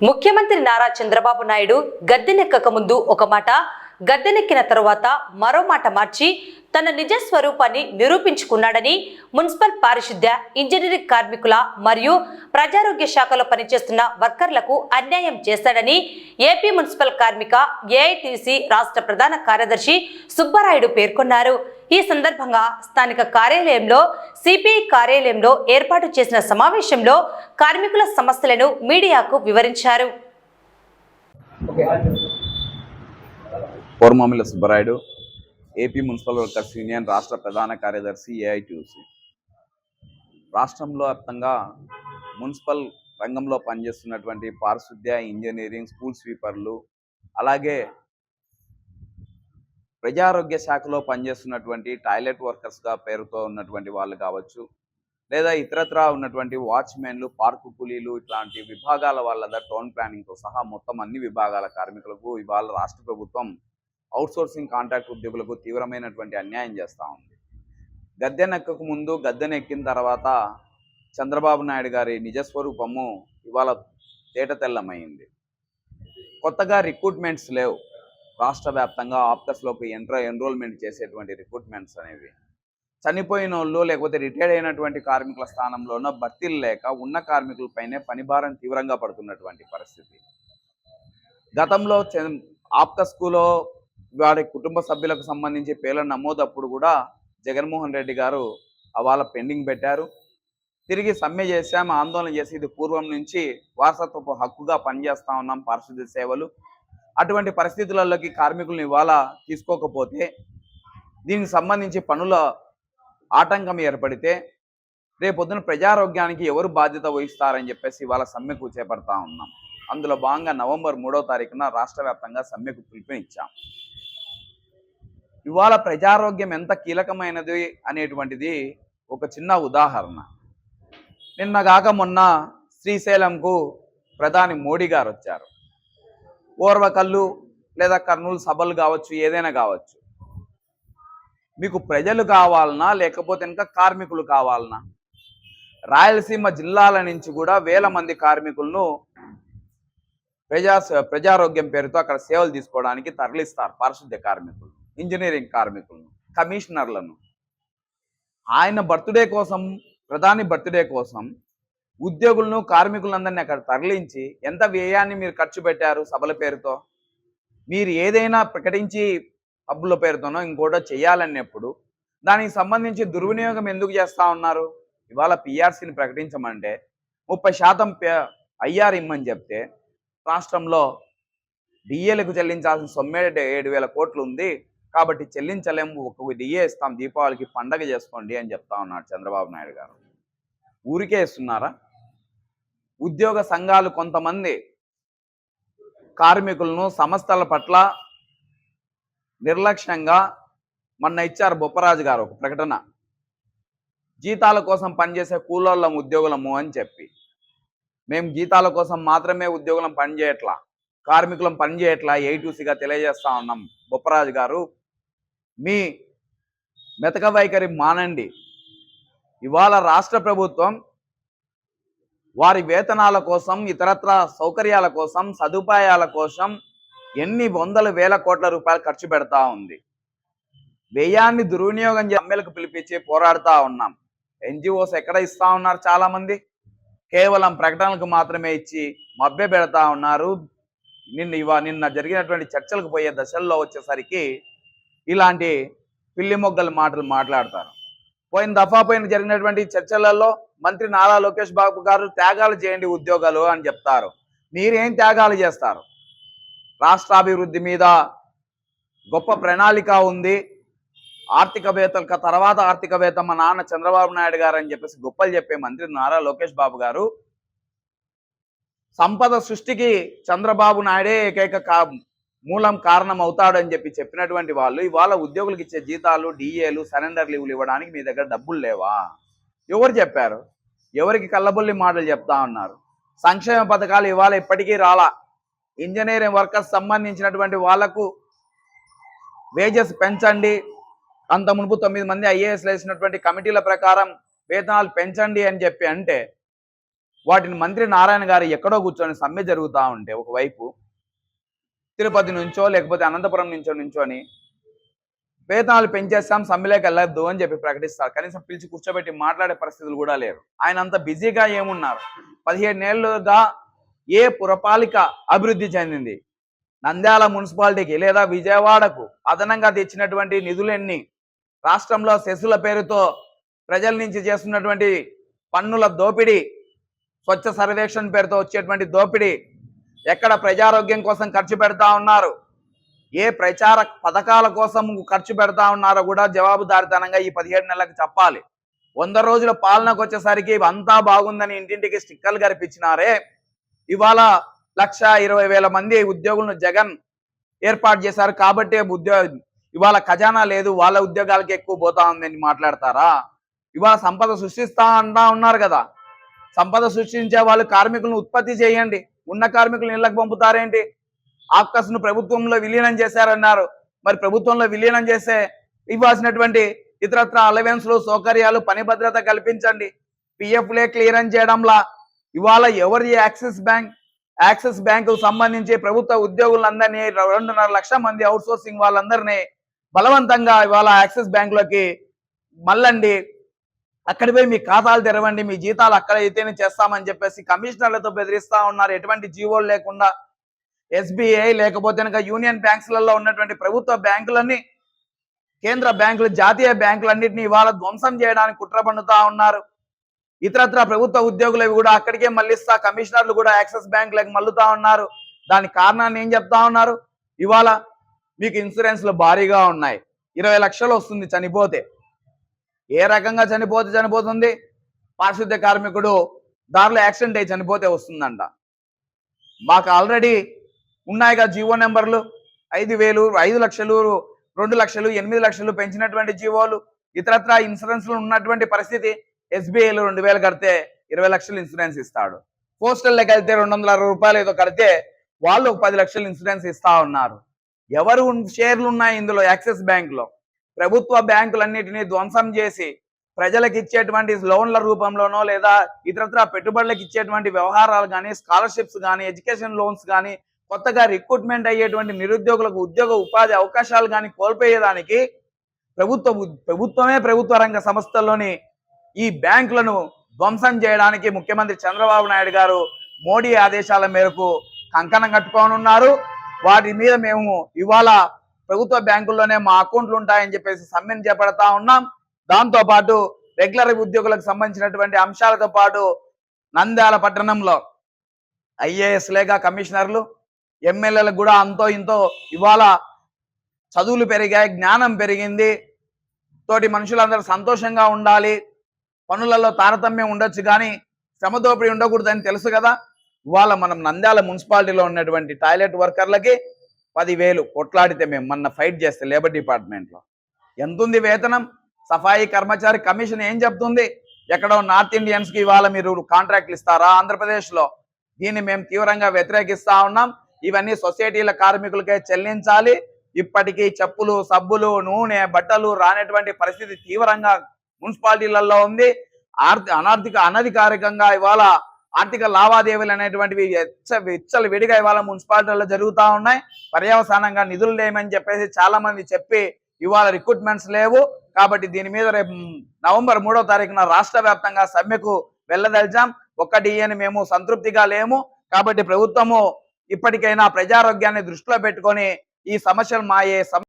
ముఖ్యమంత్రి నారా చంద్రబాబు నాయుడు గద్దెనెక్కక ముందు ఒక మాట గద్దెనెక్కిన తరువాత మరో మాట మార్చి తన నిజ స్వరూపాన్ని నిరూపించుకున్నాడని మున్సిపల్ పారిశుద్ధ్య ఇంజనీరింగ్ కార్మికుల మరియు ప్రజారోగ్య శాఖలో పనిచేస్తున్న వర్కర్లకు అన్యాయం చేశాడని ఏపీ మున్సిపల్ కార్మిక ఏఐటీసీ రాష్ట్ర ప్రధాన కార్యదర్శి సుబ్బారాయుడు పేర్కొన్నారు. ఈ సందర్భంగా స్థానిక కార్యాలయంలో సిపిఐ కార్యాలయంలో ఏర్పాటు చేసిన సమావేశంలో కార్మికుల సమస్యలను మీడియాకు వివరించారు. Koramamila Subbarayudu AP municipal workers union రాష్ట్ర ప్రధాన కార్యదర్శి ఏఐటిసి రాష్ట్రంలో వ్యాప్తంగా మున్సిపల్ రంగంలో పనిచేస్తున్నటువంటి పారిశుద్ధ్య ఇంజనీరింగ్ స్కూల్ స్వీపర్లు అలాగే ప్రజారోగ్య శాఖలో పనిచేస్తున్నటువంటి టాయిలెట్ వర్కర్స్గా పేరుతో ఉన్నటువంటి వాళ్ళు కావచ్చు లేదా ఇతరత్రా ఉన్నటువంటి వాచ్మెన్లు పార్కు కూలీలు ఇట్లాంటి విభాగాల వాళ్ళ టౌన్ ప్లానింగ్తో సహా మొత్తం అన్ని విభాగాల కార్మికులకు ఇవాళ రాష్ట్ర ప్రభుత్వం అవుట్సోర్సింగ్ కాంట్రాక్ట్ ఉద్యోగులకు తీవ్రమైనటువంటి అన్యాయం చేస్తూ ఉంది. గద్దెనెక్కకు ముందు గద్దెనెక్కిన తర్వాత చంద్రబాబు నాయుడు గారి నిజస్వరూపము ఇవాళ తేట తెల్లమైంది. కొత్తగా రిక్రూట్మెంట్స్ లేవు. రాష్ట్ర వ్యాప్తంగా ఆప్తస్లోకి ఎంట్ర ఎన్రోల్మెంట్ చేసేటువంటి రిక్రూట్మెంట్స్ అనేవి. చనిపోయిన వాళ్ళు లేకపోతే రిటైర్డ్ అయినటువంటి కార్మికుల స్థానంలోనో భర్తీలు లేక ఉన్న కార్మికులపైనే పనిభారం తీవ్రంగా పడుతున్నటువంటి పరిస్థితి. గతంలో చ- ఆప్కస్కులో వారి కుటుంబ సభ్యులకు సంబంధించి పేర్ల నమోదప్పుడు కూడా జగన్మోహన్ రెడ్డి గారు అవాళ పెండింగ్ పెట్టారు. తిరిగి సమ్మె చేశాం ఆందోళన చేసి ఇది పూర్వం నుంచి వారసత్వపు హక్కుగా పనిచేస్తా ఉన్నాం పారిశుద్ధ్య సేవలు అటువంటి పరిస్థితులలోకి కార్మికులను ఇవాళ తీసుకోకపోతే దీనికి సంబంధించి పనుల ఆటంకం ఏర్పడితే రేపొద్దున ప్రజారోగ్యానికి ఎవరు బాధ్యత వహిస్తారని చెప్పేసి ఇవాళ సమ్మెకు చేపడతా ఉన్నాం. అందులో భాగంగా నవంబర్ మూడో తారీఖున రాష్ట్ర వ్యాప్తంగా సమ్మెకు పిలుపునిచ్చాం. ఇవాళ ప్రజారోగ్యం ఎంత కీలకమైనది అనేటువంటిది ఒక చిన్న ఉదాహరణ. నిన్న కాక మొన్న శ్రీశైలంకు ప్రధాని మోడీ గారు వచ్చారు ఓర్వకల్లు లేదా కర్నూలు సభలు కావచ్చు ఏదైనా కావచ్చు. మీకు ప్రజలు కావాలన్నా లేకపోతే ఇంకా కార్మికులు కావాలన్నా రాయలసీమ జిల్లాల నుంచి కూడా వేల మంది కార్మికులను ప్రజా ప్రజారోగ్యం పేరుతో అక్కడ సేవలు తీసుకోవడానికి తరలిస్తారు పారిశుద్ధ్య కార్మికులు ఇంజనీరింగ్ కార్మికులను కమిషనర్లను. ఆయన బర్త్డే కోసం ప్రధాని బర్త్డే కోసం ఉద్యోగులను కార్మికులందరినీ అక్కడ తరలించి ఎంత వ్యయాన్ని మీరు ఖర్చు పెట్టారు సభల పేరుతో? మీరు ఏదైనా ప్రకటించి పబ్బుల పేరుతోనో ఇంకోటో చేయాలన్నప్పుడు దానికి సంబంధించి దుర్వినియోగం ఎందుకు చేస్తా ఉన్నారు? ఇవాళ పిఆర్సీని ప్రకటించమంటే ముప్పై శాతం ఐఆర్ ఇమ్మని చెప్తే రాష్ట్రంలో డిఏలకు చెల్లించాల్సిన సొమ్మే ఏడు వేల కోట్లు ఉంది కాబట్టి చెల్లించలేము ఒక డిఏ ఇస్తాం దీపావళికి పండగ చేసుకోండి అని చెప్తా ఉన్నాడు చంద్రబాబు నాయుడు గారు. ఊరికే ఇస్తున్నారా? ఉద్యోగ సంఘాలు కొంతమంది కార్మికులను సంస్థల పట్ల నిర్లక్ష్యంగా మొన్న ఇచ్చారు బొప్పరాజు గారు ఒక ప్రకటన. జీతాల కోసం పనిచేసే కూలోళ్ళం ఉద్యోగులము అని చెప్పి. మేము జీతాల కోసం మాత్రమే ఉద్యోగులం పనిచేయట్లా కార్మికులం పనిచేయట్లా ఏటూసీగా తెలియజేస్తా ఉన్నాం బొప్పరాజు గారు. మీ మెతక వైఖరి మానండి. ఇవాళ రాష్ట్ర ప్రభుత్వం వారి వేతనాల కోసం ఇతరత్ర సౌకర్యాల కోసం సదుపాయాల కోసం ఎన్ని వందల వేల కోట్ల రూపాయలు ఖర్చు పెడతా ఉంది. వ్యయాన్ని దుర్వినియోగం చేసి అమ్మెలకు పిలిపించి పోరాడుతూ ఉన్నాం. ఎన్జిఓస్ ఎక్కడ ఇస్తా ఉన్నారు చాలామంది? కేవలం ప్రకటనలకు మాత్రమే ఇచ్చి మభ్య పెడతా ఉన్నారు. నిన్న ఇవా నిన్న జరిగినటువంటి చర్చలకు పోయే దశల్లో వచ్చేసరికి ఇలాంటి పిల్లి మొగ్గల మాటలు మాట్లాడతారు. పోయిన దఫా పోయిన జరిగినటువంటి చర్చలలో మంత్రి నారా లోకేష్ బాబు గారు త్యాగాలు చేయండి ఉద్యోగాలు అని చెప్తారు. మీరేం త్యాగాలు చేస్తారు? రాష్ట్రాభివృద్ధి మీద గొప్ప ప్రణాళిక ఉంది. ఆర్థికవేత్తల తర్వాత ఆర్థికవేత్త మా నాన్న చంద్రబాబు నాయుడు గారు అని చెప్పేసి గొప్పలు చెప్పే మంత్రి నారా లోకేష్ బాబు గారు. సంపద సృష్టికి చంద్రబాబు నాయుడే ఏకైక కా మూలం కారణం అవుతాడని చెప్పి చెప్పినటువంటి వాళ్ళు ఇవాళ ఉద్యోగులకు ఇచ్చే జీతాలు డిఏలు సరెండర్ లీవులు ఇవ్వడానికి మీ దగ్గర డబ్బులు లేవా? ఎవరు చెప్పారు? ఎవరికి కళ్ళబొల్లి మాటలు చెప్తా ఉన్నారు? సంక్షేమ పథకాలు ఇవాళ ఇప్పటికీ రాలా? ఇంజనీరింగ్ వర్కర్స్ సంబంధించినటువంటి వాళ్ళకు వేజెస్ పెంచండి. అంత మునుపు తొమ్మిది మంది ఐఏఎస్ వేసినటువంటి కమిటీల ప్రకారం వేతనాలు పెంచండి అని చెప్పి అంటే వాటిని మంత్రి నారాయణ గారు ఎక్కడో కూర్చొని సమ్మె జరుగుతూ ఉంటే ఒకవైపు తిరుపతి నుంచో లేకపోతే అనంతపురం నుంచో నుంచోని వేతనాలు పెంచేస్తాం సమ్మెలోకి వెళ్ళొద్దు అని చెప్పి ప్రకటిస్తారు. కనీసం పిలిచి కూర్చోబెట్టి మాట్లాడే పరిస్థితులు కూడా లేరు ఆయన అంత బిజీగా ఏమున్నారు? పదిహేడు నెలలుగా ఏ పురపాలిక అభివృద్ధి చెందింది? నంద్యాల మున్సిపాలిటీకి లేదా విజయవాడకు అదనంగా తెచ్చినటువంటి నిధులన్నీ? రాష్ట్రంలో సెస్సుల పేరుతో ప్రజల నుంచి చేస్తున్నటువంటి పన్నుల దోపిడీ స్వచ్ఛ సర్వేక్షణ పేరుతో వచ్చేటువంటి దోపిడీ ఎక్కడ ప్రజారోగ్యం కోసం ఖర్చు పెడతా ఉన్నారు? ఏ ప్రచార పథకాల కోసం ఖర్చు పెడతా ఉన్నారో కూడా జవాబుదారితనంగా ఈ పదిహేడు నెలలకు చెప్పాలి. వంద రోజుల పాలనకు వచ్చేసరికి అంతా బాగుందని ఇంటింటికి స్టిక్కర్లు కనిపించినారే ఇవాళ లక్ష ఇరవై వేల మంది ఉద్యోగులను జగన్ ఏర్పాటు చేశారు కాబట్టి ఉద్యోగ ఇవాళ ఖజానా లేదు వాళ్ళ ఉద్యోగాలకి ఎక్కువ పోతా ఉందని మాట్లాడతారా? ఇవాళ సంపద సృష్టిస్తా అంటా ఉన్నారు కదా. సంపద సృష్టించే వాళ్ళు కార్మికులను ఉత్పత్తి చేయండి. ఉన్న కార్మికులను ఇళ్ళకు పంపుతారేంటి? ఆప్కస్ను ప్రభుత్వంలో విలీనం చేశారన్నారు. మరి ప్రభుత్వంలో విలీనం చేస్తే ఇవ్వాల్సినటువంటి ఇతరత్ర అలవెన్స్లు సౌకర్యాలు పని భద్రత కల్పించండి. పిఎఫ్లే క్లియరెన్స్ చేయడంలా ఇవాళ ఎవరి యాక్సిస్ బ్యాంక్? యాక్సిస్ బ్యాంకు సంబంధించి ప్రభుత్వ ఉద్యోగులందరినీ రెండున్నర లక్షల మంది అవుట్ సోర్సింగ్ వాళ్ళందరినీ బలవంతంగా ఇవాళ యాక్సిస్ బ్యాంకులోకి మళ్ళండి. అక్కడ పోయి మీ ఖాతాలు తెరవండి మీ జీతాలు అక్కడ అయితేనే చేస్తామని చెప్పేసి కమిషనర్లతో బెదిరిస్తా ఉన్నారు. ఎటువంటి జీవోలు లేకుండా ఎస్బీఐ లేకపోతే కనుక యూనియన్ బ్యాంక్స్లలో ఉన్నటువంటి ప్రభుత్వ బ్యాంకులన్నీ కేంద్ర బ్యాంకులు జాతీయ బ్యాంకులన్నింటినీ ఇవాళ ధ్వంసం చేయడానికి కుట్ర పన్నుతా ఉన్నారు. ఇతరత్ర ప్రభుత్వ ఉద్యోగులవి కూడా అక్కడికే మళ్ళిస్తా కమిషనర్లు కూడా యాక్సిస్ బ్యాంకులకు మళ్ళుతా ఉన్నారు. దాని కారణాన్ని ఏం చెప్తా ఉన్నారు? ఇవాళ మీకు ఇన్సూరెన్స్లు భారీగా ఉన్నాయి. ఇరవై లక్షలు వస్తుంది చనిపోతే. ఏ రకంగా చనిపోతే చనిపోతుంది? పారిశుద్ధ్య కార్మికుడు దారిలో యాక్సిడెంట్ అయి చనిపోతే వస్తుందంట. మాకు ఆల్రెడీ ఉన్నాయిగా జీవో నెంబర్లు. ఐదు వేలు ఐదు లక్షలు రెండు లక్షలు ఎనిమిది లక్షలు పెంచినటువంటి జీవోలు ఇతరత్ర ఇన్సూరెన్స్లు ఉన్నటువంటి పరిస్థితి. ఎస్బీఐలో రెండు వేలు కడితే ఇరవై లక్షలు ఇన్సూరెన్స్ ఇస్తాడు. పోస్టల్లోకి వెళ్తే రెండు వందల అరవై రూపాయలు ఏదో కడితే వాళ్ళు పది లక్షలు ఇన్సూరెన్స్ ఇస్తా ఉన్నారు. ఎవరు షేర్లు ఉన్నాయి ఇందులో యాక్సిస్ బ్యాంక్లో? ప్రభుత్వ బ్యాంకులన్నిటినీ ధ్వంసం చేసి ప్రజలకు ఇచ్చేటువంటి లోన్ల రూపంలోనో లేదా ఇతరత్ర పెట్టుబడులకు ఇచ్చేటువంటి వ్యవహారాలు కానీ స్కాలర్షిప్స్ కానీ ఎడ్యుకేషన్ లోన్స్ కానీ కొత్తగా రిక్రూట్మెంట్ అయ్యేటువంటి నిరుద్యోగులకు ఉద్యోగ ఉపాధి అవకాశాలు కానీ కోల్పోయేదానికి ప్రభుత్వ ప్రభుత్వమే ప్రభుత్వ రంగ సంస్థల్లోని ఈ బ్యాంకులను ధ్వంసం చేయడానికి ముఖ్యమంత్రి చంద్రబాబు నాయుడు గారు మోడీ ఆదేశాల మేరకు కంకణం కట్టుకోనున్నారు. వాటి మీద మేము ఇవాళ ప్రభుత్వ బ్యాంకుల్లోనే మా అకౌంట్లు ఉంటాయని చెప్పేసి సమ్మెను చేపడతా ఉన్నాం. దాంతో పాటు రెగ్యులర్ ఉద్యోగులకు సంబంధించినటువంటి అంశాలతో పాటు నంద్యాల పట్టణంలో ఐఏఎస్ లేక కమిషనర్లు ఎమ్మెల్యేలకు కూడా అంతో ఇంతో ఇవాళ చదువులు పెరిగాయి జ్ఞానం పెరిగింది. తోటి మనుషులందరూ సంతోషంగా ఉండాలి. పనులలో తారతమ్యం ఉండొచ్చు కానీ శ్రమదోపిడి ఉండకూడదని తెలుసు కదా. ఇవాళ మనం నంద్యాల మున్సిపాలిటీలో ఉన్నటువంటి టాయిలెట్ వర్కర్లకి పదివేలు కొట్లాడితే మేము మొన్న ఫైట్ చేస్తే లేబర్ డిపార్ట్మెంట్లో. ఎంత ఉంది వేతనం? సఫాయి కర్మచారి కమిషన్ ఏం చెప్తుంది? ఎక్కడో నార్త్ ఇండియన్స్కి ఇవాళ మీరు కాంట్రాక్ట్లు ఇస్తారా ఆంధ్రప్రదేశ్లో? దీన్ని మేము తీవ్రంగా వ్యతిరేకిస్తా ఉన్నాం. ఇవన్నీ సొసైటీల కార్మికులకే చెల్లించాలి. ఇప్పటికీ చెప్పులు సబ్బులు నూనె బట్టలు రానటువంటి పరిస్థితి తీవ్రంగా మున్సిపాలిటీలలో ఉంది. ఆర్థిక అనార్థిక అనధికారికంగా ఇవాళ ఆర్థిక లావాదేవీలు అనేటువంటివి ఎచ్చ విచ్చలు విడిగా ఇవాళ మున్సిపాలిటీల్లో జరుగుతూ ఉన్నాయి. పర్యవసానంగా నిధులు లేమని చెప్పేసి చాలా మంది చెప్పి ఇవాళ రిక్రూట్మెంట్స్ లేవు. కాబట్టి దీని మీద రేపు నవంబర్ మూడో తారీఖున రాష్ట్ర వ్యాప్తంగా సమ్మెకు వెళ్ళదలిచాం ఒక్క అని మేము సంతృప్తిగా లేము. కాబట్టి ప్రభుత్వము ఇప్పటికైనా ప్రజారోగ్యాన్ని దృష్టిలో పెట్టుకొని ఈ సమస్యలు మా ఏ